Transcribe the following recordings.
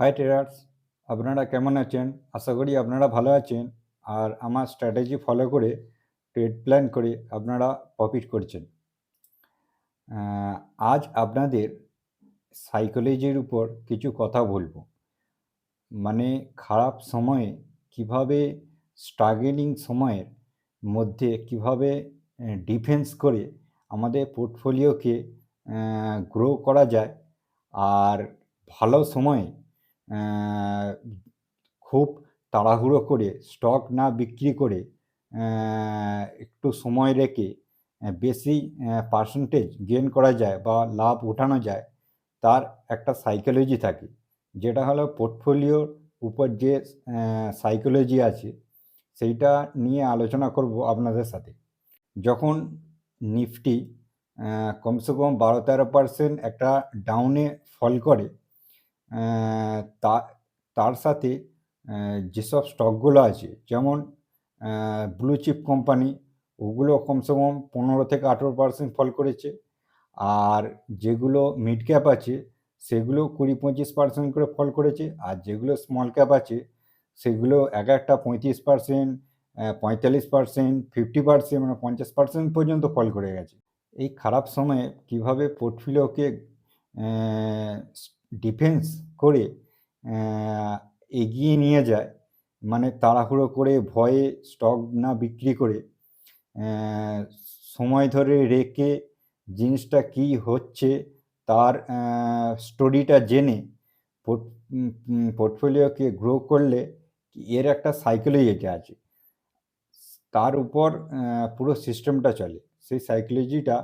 High traders আপনারা কেমন আছেন? আশা করি আপনারা ভালো আছেন। আর আমার স্ট্র্যাটেজি ফলো করে ট্রেড প্ল্যান করে আপনারা প্রফিট করছেন। আজ আপনাদের সাইকোলজির উপর কিছু কথা বলব। মানে খারাপ সময়ে কীভাবে স্ট্রাগলিং সময়ের মধ্যে কীভাবে ডিফেন্স করে আমাদের পোর্টফোলিওকে গ্রো করা যায়। আর ভালো সময়ে খুব তাড়াহুড়ো করে স্টক না বিক্রি করে একটু সময় রেখে বেশি পার্সেন্টেজ গেন করা যায় বা লাভ উঠানো যায়, তার একটা সাইকোলজি থাকে। যেটা হলো পোর্টফোলিওর উপর যে সাইকোলজি আছে, সেইটা নিয়ে আলোচনা করব আপনাদের সাথে। যখন নিফটি কমসে কম বারো তেরো পার্সেন্ট একটা ডাউনে ফল করে তা, তার সাথে যেসব স্টকগুলো আছে, যেমন ব্লু চিপ কোম্পানি ওগুলো কমসে কম পনেরো থেকে আঠেরো পার্সেন্ট ফল করেছে। আর যেগুলো মিড ক্যাপ আছে, সেগুলো কুড়ি পঁচিশ পার্সেন্ট করে ফল করেছে। আর যেগুলো স্মল ক্যাপ আছে, সেগুলো এক একটা পঁয়ত্রিশ পার্সেন্ট পঁয়তাল্লিশ পার্সেন্ট ফিফটি পার্সেন্ট মানে পঞ্চাশ পার্সেন্ট পর্যন্ত ফল করে গেছে। এই খারাপ সময়ে কীভাবে পোর্টফোলিওকে ডিফেন্স করে এগিয়ে নিয়ে যায়। মানে তাড়াহুড়ো করে, ভয়ে স্টক না বিক্রি করে সময় ধরে রেখে জিনিসটা কি হচ্ছে তার স্টোরিটা জেনে পোর্টফোলিওকে গ্রো করলে এর একটা সাইকোলজি আছে। তার উপর পুরো সিস্টেমটা চলে। সেই সাইকোলজিটা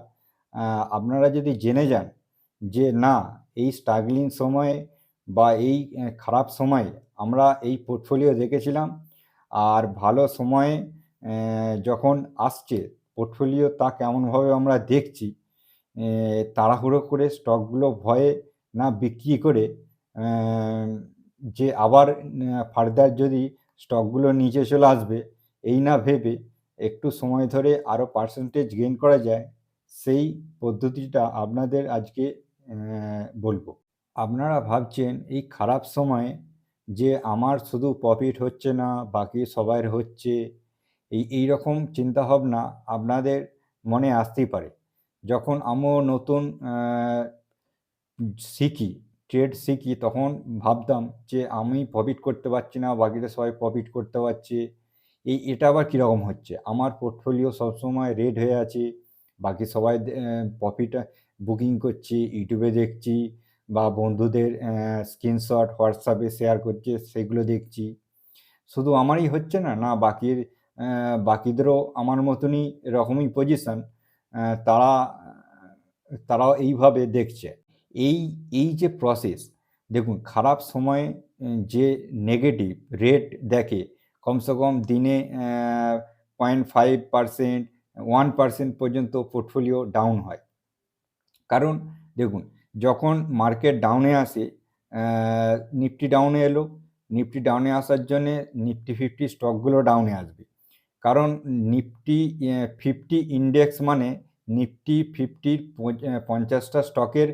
আপনারা যদি জেনে যান যে না এই স্ট্রাগলিং সময়ে বা এই খারাপ সময়ে আমরা এই পোর্টফোলিও দেখেছিলাম। আর ভালো সময়ে যখন আসছে পোর্টফোলিও তা কেমনভাবে আমরা দেখছি তাড়াহুড়ো করে স্টকগুলো ভয়ে না বিক্রি করে যে আবার ফার্দার যদি স্টকগুলো নিচে চলে আসবে, এই না ভেবে একটু সময় ধরে আরও পার্সেন্টেজ গেইন করা যায়, সেই পদ্ধতিটা আপনাদের আজকে বলব। আপনারা ভাবছেন এই খারাপ সময়ে যে আমার শুধু প্রফিট হচ্ছে না, বাকি সবার হচ্ছে, এই এই রকম চিন্তাভাবনা আপনাদের মনে আসতেই পারে। যখন আমিও নতুন শিখি ট্রেড শিখি, তখন ভাবতাম যে আমি প্রফিট করতে পারছি না, বাকিরা সবাই প্রফিট করতে পারছে। এই, এটা আবার কীরকম হচ্ছে? আমার পোর্টফোলিও সবসময় রেড হয়ে আছে, বাকি সবাই প্রফিট বুকিং করছি ইউটিউবে দেখছি বা বন্ধুদের স্ক্রিনশট হোয়াটসঅ্যাপে শেয়ার করছে, সেগুলো দেখছি। শুধু আমারই হচ্ছে না না বাকির বাকিদেরও আমার মতনই এরকমই পজিশন তারা, তারাও এইভাবে দেখছে। এই এই যে প্রসেস দেখুন খারাপ সময়ে যে নেগেটিভ রেট দেখে, কমসে কম দিনে point five percent one percent পর্যন্ত পোর্টফোলিও ডাউন হয়। কারণ দেখুন, যখন মার্কেট ডাউনে আসে নিফটি ডাউনে এলো। নিফটি ডাউনে আসার জন্যে নিফটি ফিফটি স্টকগুলো ডাউনে আসবে। কারণ নিফটি ফিফটি ইন্ডেক্স মানে নিফটি ফিফটির পঞ্চাশটা স্টকের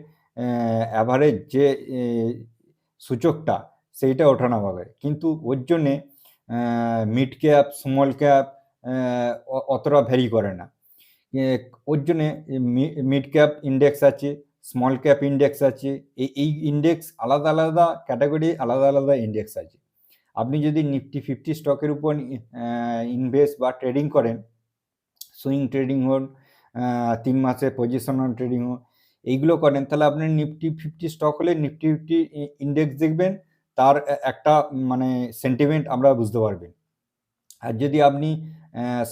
অ্যাভারেজ যে সূচকটা, সেইটা ওঠানামা করে। কিন্তু ওর জন্যে মিড ক্যাপ স্মল ক্যাপ অতটা ভ্যারি করে না। ওর জন্যে মিড ক্যাপ ইন্ডেক্স আছে স্মল ক্যাপ ইন্ডেক্স আছে এই এই ইন্ডেক্স আলাদা আলাদা ক্যাটাগরি আলাদা আলাদা ইন্ডেক্স আছে। আপনি যদি নিফটি ফিফটি স্টকের উপর ইনভেস্ট বা ট্রেডিং করেন সুইং ট্রেডিং হোক তিন মাসে পজিশনাল ট্রেডিং হোক, এইগুলো করেন, তাহলে আপনি নিফটি ফিফটি স্টক হলে নিফটি ফিফটি ইন্ডেক্স দেখবেন, তার একটা মানে সেন্টিমেন্ট আমরা বুঝতে পারবেন। আর যদি আপনি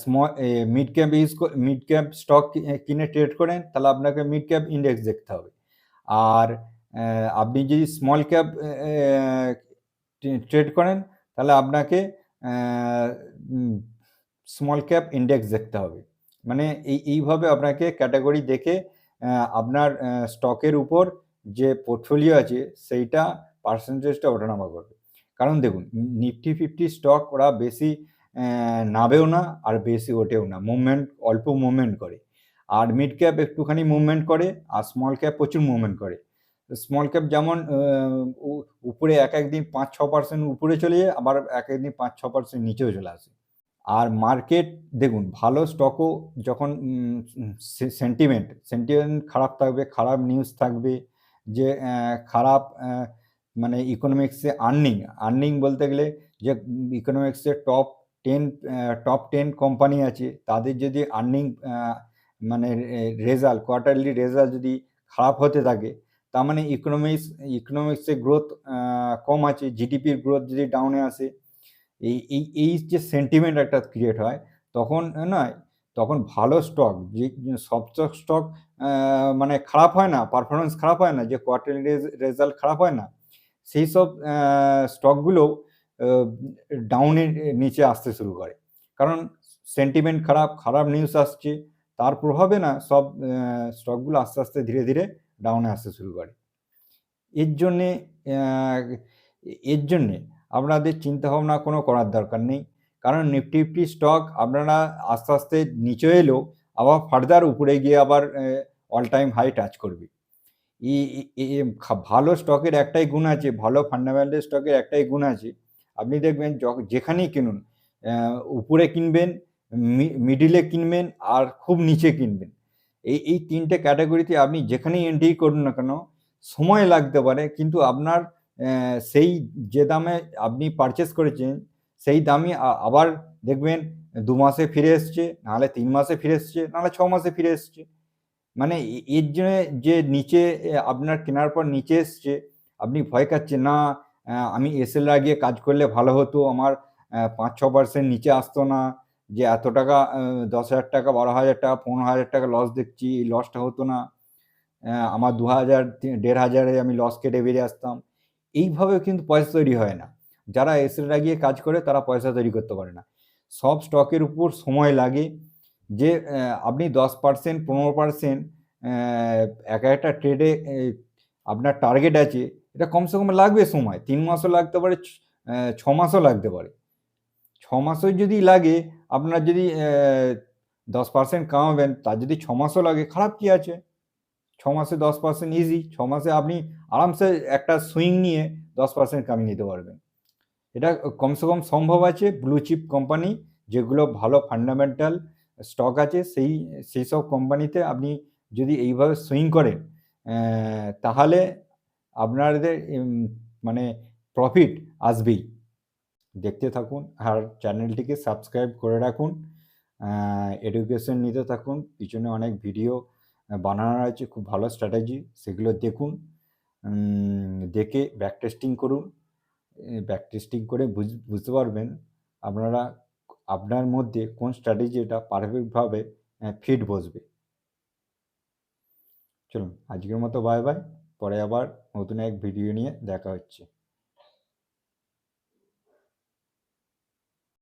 small mid cap use mid cap stock কিনে ট্রেড করেন, তাহলে আপনাকে মিড ক্যাপ ইন্ডেক্স দেখতে হবে। আর আপনি যদি স্মল ক্যাপ ট্রেড করেন, তাহলে আপনাকে স্মল ক্যাপ ইন্ডেক্স দেখতে হবে। মানে এই, এইভাবে আপনাকে ক্যাটাগরি দেখে আপনার স্টকের উপর যে পোর্টফোলিও আছে, সেইটা পার্সেন্টেজটা ওঠানামা করবে। কারণ দেখুন নিফটি ফিফটি স্টক ওরা বেশি নাবেও না আর বেশি ওঠেও না। মুভমেন্ট অল্প মুভমেন্ট করে। আর মিড ক্যাপ একটুখানি মুভমেন্ট করে আর স্মল ক্যাপ প্রচুর মুভমেন্ট করে। স্মল ক্যাপ যেমন উপরে এক, এক দিন ৫-৬% উপরে চলে যায়, আবার এক, এক দিন ৫-৬% নিচেও চলে আসে। আর মার্কেট দেখুন ভালো স্টকও যখন সেন্টিমেন্ট, সেন্টিমেন্ট খারাপ থাকবে, খারাপ নিউজ থাকবে যে খারাপ মানে ইকোনমিক্সে আর্নিং, আর্নিং বলতে গেলে যে ইকোনমিক্সে টপ 10 অ্যা টপ 10 কোম্পানি আছে তাদের যদি আর্নিং মানে রেজাল্ট কোয়ার্টারলি রেজাল্ট যদি খারাপ হতে থাকে, তার মানে ইকোনমিক্স ইকোনমিক্সে গ্রোথ কম আছে, জিডিপির গ্রোথ যদি ডাউনে আসে, এই এই এই যে সেন্টিমেন্ট একটা ক্রিয়েট হয়, তখন নয়, তখন ভালো স্টক যে সব স্টক মানে খারাপ হয় না, পারফরম্যান্স খারাপ হয় না, যে কোয়ার্টারলি রেজাল্ট খারাপ হয় না, সেই সব স্টকগুলো ডাউনের নিচে আসতে শুরু করে। কারণ সেন্টিমেন্ট খারাপ, খারাপ নিউজ আসছে, তার প্রভাবে না সব স্টকগুলো আস্তে, আস্তে ধীরে, ধীরে ডাউনে আসতে শুরু করে। এর জন্যে এর জন্যে আপনাদের চিন্তাভাবনা কোনো করার দরকার নেই। কারণ নিফটি ফিফটি স্টক আপনারা আস্তে, আস্তে নিচে এলেও আবার ফার্দার উপরে গিয়ে আবার অল টাইম হাই টাচ করবে। ভালো স্টকের একটাই গুণ আছে, ভালো ফান্ডামেন্টাল স্টকের একটাই গুণ আছে, আপনি দেখবেন যেখানেই কিনুন উপরে কিনবেন, মিডিলে কিনবেন আর খুব নিচে কিনবেন। এই এই তিনটে ক্যাটাগরিতে আপনি যেখানেই এন্ট্রি করুন না কেন, সময় লাগতে পারে কিন্তু আপনার সেই যে দামে আপনি পারচেস করেছেন, সেই দামই আবার দেখবেন দু মাসে ফিরে এসছে, নাহলে তিন মাসে ফিরে এসছে, নাহলে ছ মাসে ফিরে এসছে। মানে এর জন্যে যে নিচে আপনার কেনার পর নিচে এসছে, আপনি ভয় খাচ্ছেন, না আমি এসএল লাগিয়ে কাজ করলে ভালো হতো, আমার পাঁচ ছ পার্সেন্ট নিচে আসতো না, যে এত টাকা দশ হাজার টাকা বারো হাজার টাকা পনেরো হাজার টাকা লস দেখছি, এই লসটা হতো না। আমার দু হাজার দেড় হাজারে আমি লস কেটে বেরিয়ে আসতাম। এইভাবেও কিন্তু পয়সা তৈরি হয় না। যারা এসএল লাগিয়ে কাজ করে তারা পয়সা তৈরি করতে পারে না। সব স্টকের উপর সময় লাগে যে আপনি দশ পার্সেন্ট পনেরো পার্সেন্ট এক একটা ট্রেডে আপনার টার্গেট আছে, এটা কমসে কম লাগবে সময়। তিন মাসও লাগতে পারে, ছ মাসও লাগতে পারে। ৬ মাসও যদি লাগে, আপনার যদি দশ পার্সেন্ট কামাবেন, তার যদি ৬ মাসও লাগে, খারাপ কি আছে? ছ মাসে 10% ইজি। ৬ মাসে আপনি আরামসে একটা সুইং নিয়ে 10% কামিয়ে নিতে পারবেন। এটা কমসে কম সম্ভব আছে ব্লু চিপ কোম্পানি যেগুলো ভালো ফান্ডামেন্টাল স্টক আছে, সেই সেই সব কোম্পানিতে আপনি যদি এইভাবে সুইং করেন, তাহলে আপনাদের মানে প্রফিট আসবেই। দেখতে থাকুন আর চ্যানেলটিকে সাবস্ক্রাইব করে রাখুন। এডুকেশন নিতে থাকুন। পিছনে অনেক ভিডিও বানানো আছে, খুব ভালো স্ট্র্যাটেজি, সেগুলো দেখুন। দেখে ব্যাক টেস্টিং করুন। ব্যাক টেস্টিং করে বুঝ বুঝতে পারবেন আপনারা আপনার মধ্যে কোন স্ট্র্যাটেজিটা পারফেক্টভাবে ফিট বসবে। চলুন আজকের মতো বাই, বাই। পরে আবার নতুন এক ভিডিও নিয়ে দেখা হচ্ছে।